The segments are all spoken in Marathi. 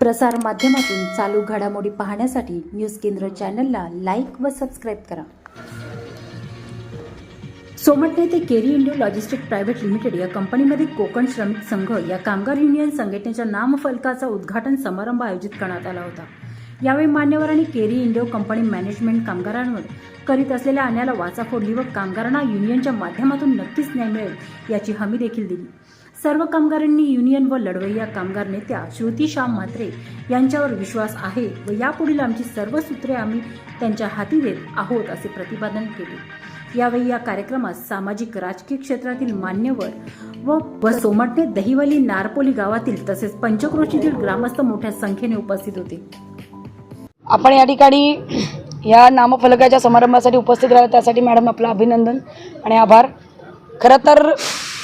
प्रसार माध्यमातून चालू घडामोडी पाहण्यासाठी न्यूज केंद्र चॅनलला लाईक व सबस्क्राईब करा. सोमटणे ते केरी इंडियो लॉजिस्टिक प्रायव्हेट लिमिटेड या कंपनीमध्ये कोकण श्रमिक संघ या कामगार युनियन संघटनेच्या नामफलकाचा उद्घाटन समारंभ आयोजित करण्यात आला होता. यावेळी मान्यवरांनी केरी इंडियो कंपनी मॅनेजमेंट कामगारांवर करीत असलेल्या अन्याला वाचा फोडली व कामगारांना युनियनच्या माध्यमातून नक्कीच न्याय मिळेल याची हमी देखील दिली. सर्व कामगारांनी युनियन व लढवय्या कामगार नेत्या श्रुती श्याम म्हात्रे यांच्यावर विश्वास आहे व यापुढील आमची सर्व सूत्रे आम्ही त्यांच्या हाती देत आहोत असे प्रतिपादन केले. यावेळी या कार्यक्रमात सामाजिक राजकीय क्षेत्रातील मान्यवर व व सोमटणे दहिवली नारपोली गावातील तसेच पंचक्रोशीतील ग्रामस्थ मोठ्या संख्येने उपस्थित होते. आपण या ठिकाणी या नामफलकाच्या समारंभासाठी उपस्थित राहिला त्यासाठी मॅडम आपलं अभिनंदन आणि आभार. खरं तर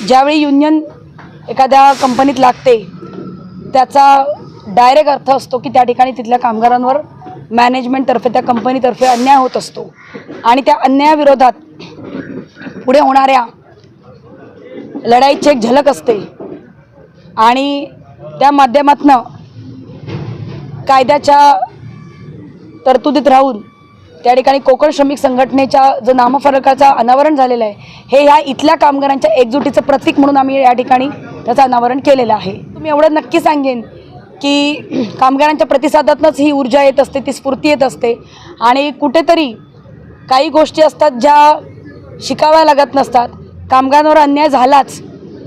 ज्यावेळी युनियन एखाद्या कंपनीत लागते त्याचा डायरेक्ट अर्थ असतो की त्या ठिकाणी तिथल्या कामगारांवर मॅनेजमेंटतर्फे त्या कंपनीतर्फे अन्याय होत असतो. आणि त्या अन्यायाविरोधात पुढे होणाऱ्या लढाईची एक झलक असते. आणि त्या माध्यमातनं कायद्याच्या तरतुदीत राहून त्या ठिकाणी कोकण श्रमिक संघटनेच्या जो नामफलकाचा अनावरण झालेलं आहे हे ह्या इथल्या कामगारांच्या एकजुटीचं प्रतीक म्हणून आम्ही या ठिकाणी त्याचं अनावरण केलेलं आहे. तुम्ही एवढं नक्की सांगेन की कामगारांच्या प्रतिसादातनंच ही ऊर्जा येत असते ती स्फूर्ती येत असते. आणि कुठेतरी काही गोष्टी असतात ज्या शिकाव्या लागत नसतात. कामगारांवर अन्याय झालाच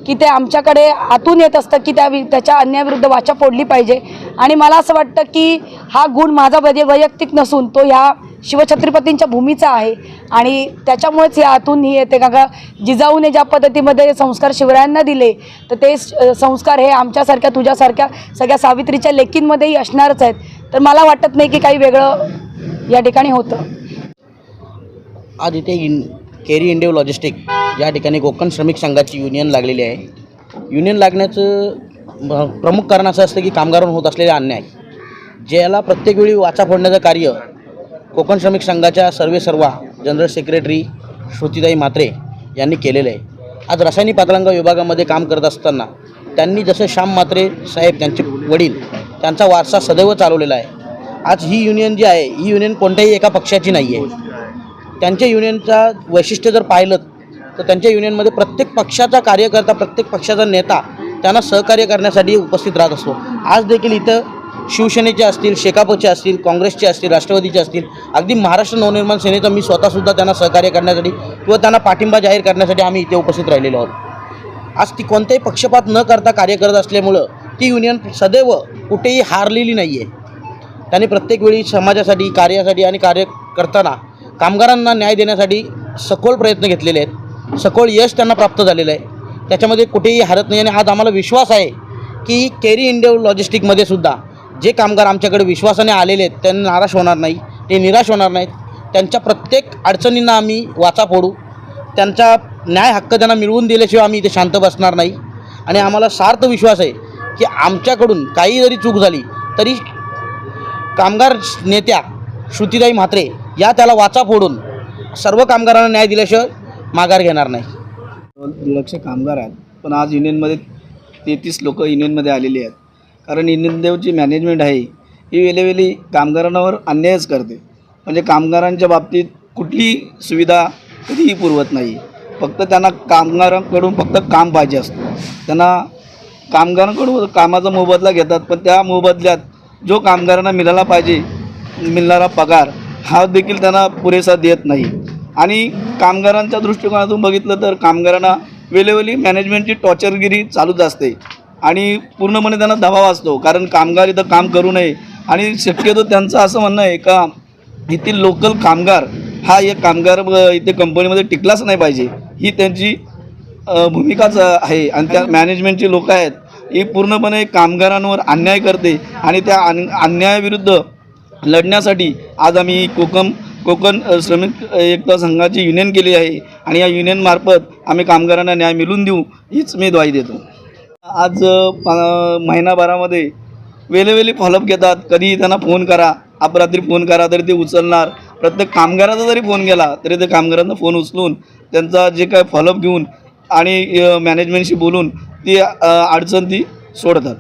की ते आमच्याकडे आतून येत असतं की त्या त्याच्या अन्यायाविरुद्ध वाचा फोडली पाहिजे. आणि मला असं वाटतं की हा गुण माझा वै वैयक्तिक नसून तो ह्या शिवछत्रपतींच्या भूमीचा आहे. आणि त्याच्यामुळेच या आतून ही येते. का का जिजाऊने ज्या पद्धतीमध्ये संस्कार शिवरायांना दिले तर ते संस्कार हे आमच्यासारख्या तुझ्यासारख्या सगळ्या सावित्रीच्या लेकींमध्येही असणारच आहेत. तर मला वाटत नाही की काही वेगळं या ठिकाणी होतं. आज इथे इन केरी इंडिओ लॉजिस्टिक या ठिकाणी कोकण श्रमिक संघाची युनियन लागलेली आहे. युनियन लागण्याचं प्रमुख कारण असं असतं की कामगारांवर होत असलेले अन्याय. ज्याला प्रत्येक वेळी वाचा फोडण्याचं कार्य कोकण श्रमिक संघाच्या सर्वे सर्वा जनरल सेक्रेटरी श्रुतीदाई म्हात्रे यांनी केलेलं आहे. आज रासायनिक पात्रांग विभागामध्ये काम करत असताना त्यांनी जसं श्याम म्हात्रे साहेब त्यांचे वडील त्यांचा वारसा सदैव चालवलेला आहे. आज ही युनियन जी आहे ही युनियन कोणत्याही एका पक्षाची नाही आहे त्यांच्या युनियनचा वैशिष्ट्य जर पाहिलं तर त्यांच्या युनियनमध्ये प्रत्येक पक्षाचा कार्यकर्ता प्रत्येक पक्षाचा नेता त्यांना सहकार्य करण्यासाठी उपस्थित राहत असतो. आज देखील इथं शिवसेनेचे असतील शेकापचे असतील काँग्रेसचे असतील राष्ट्रवादीचे असतील अगदी महाराष्ट्र नवनिर्माण सेनेचा मी स्वतःसुद्धा त्यांना सहकार्य करण्यासाठी किंवा त्यांना पाठिंबा जाहीर करण्यासाठी आम्ही इथे उपस्थित राहिलेलो आहोत. आज ती कोणताही पक्षपात न करता कार्य करत असल्यामुळं ती युनियन सदैव कुठेही हारलेली नाही आहे त्यांनी प्रत्येक वेळी समाजासाठी कार्यासाठी आणि कार्य करताना कामगारांना न्याय देण्यासाठी सखोल प्रयत्न घेतलेले आहेत. सखोल यश त्यांना प्राप्त झालेलं आहे. त्याच्यामध्ये कुठेही हरत नाही आणि आज आम्हाला विश्वास आहे की केरी इंडिया लॉजिस्टिकमध्ये सुद्धा जे कामगार आमच्याकडे विश्वासाने आलेले आहेत त्यांना नाराज होणार नाही ते निराश होणार नाहीत. त्यांच्या प्रत्येक अडचणींना आम्ही वाचा फोडू. त्यांचा न्याय हक्क त्यांना मिळवून दिल्याशिवाय आम्ही इथे शांत बसणार नाही. आणि आम्हाला सार्थ विश्वास आहे की आमच्याकडून काही जरी चूक झाली तरी कामगार नेत्या श्रुतीदाई म्हात्रे या त्याला वाचा फोडून सर्व कामगारांना न्याय दिल्याशिवाय माघार घेणार नाही. लक्ष कामगार आहेत पण आज युनियनमध्ये तेहतीस लोक युनियनमध्ये आलेली आहेत. कारण युनियन जी मॅनेजमेंट आहे ही वेळेवेळी कामगारांवर अन्यायच करते. म्हणजे कामगारांच्या बाबतीत कुठली सुविधा कधीही पुरवत नाही. फक्त त्यांना कामगारांकडून फक्त काम पाहिजे असतं. त्यांना कामगारांकडून कामाचा मोबदला घेतात पण त्या मोबदल्यात जो कामगारांना मिळाला पाहिजे मिळणारा पगार हा देखील त्यांना पुरेसा देत नाही. आणि कामगारांच्या दृष्टिकोनातून बघितलं तर कामगारांना वेळोवेळी मॅनेजमेंटची टॉर्चरगिरी चालूच असते. आणि पूर्णपणे त्यांना दबाव असतो. कारण कामगार इथं काम करू नये. आणि शक्यतो त्यांचं असं म्हणणं आहे का येथील लोकल कामगार हा एक कामगार इथे कंपनीमध्ये टिकलाच नाही पाहिजे. ही त्यांची भूमिकाच आहे. आणि त्या मॅनेजमेंटची लोक आहेत. ही पूर्णपणे कामगारांवर अन्याय करते. आणि त्या अन अन्यायाविरुद्ध लढण्यासाठी आज आम्ही कोकम कोकण श्रमिक एकता संघाची युनियन केली आहे. आणि या युनियनमार्फत आम्ही कामगारांना न्याय मिळवून देऊ हीच मी द्वाई देतो. आज महिनाभरामध्ये वेळोवेळी फॉलोअप घेतात. कधीही त्यांना फोन करा. अपरात्री फोन करा तरी ते उचलणार. प्रत्येक कामगाराचा जरी फोन गेला तरी ते कामगारांना फोन उचलून त्यांचा जे काय फॉलोअप घेऊन आणि मॅनेजमेंटशी बोलून ती अडचण ती सोडतात.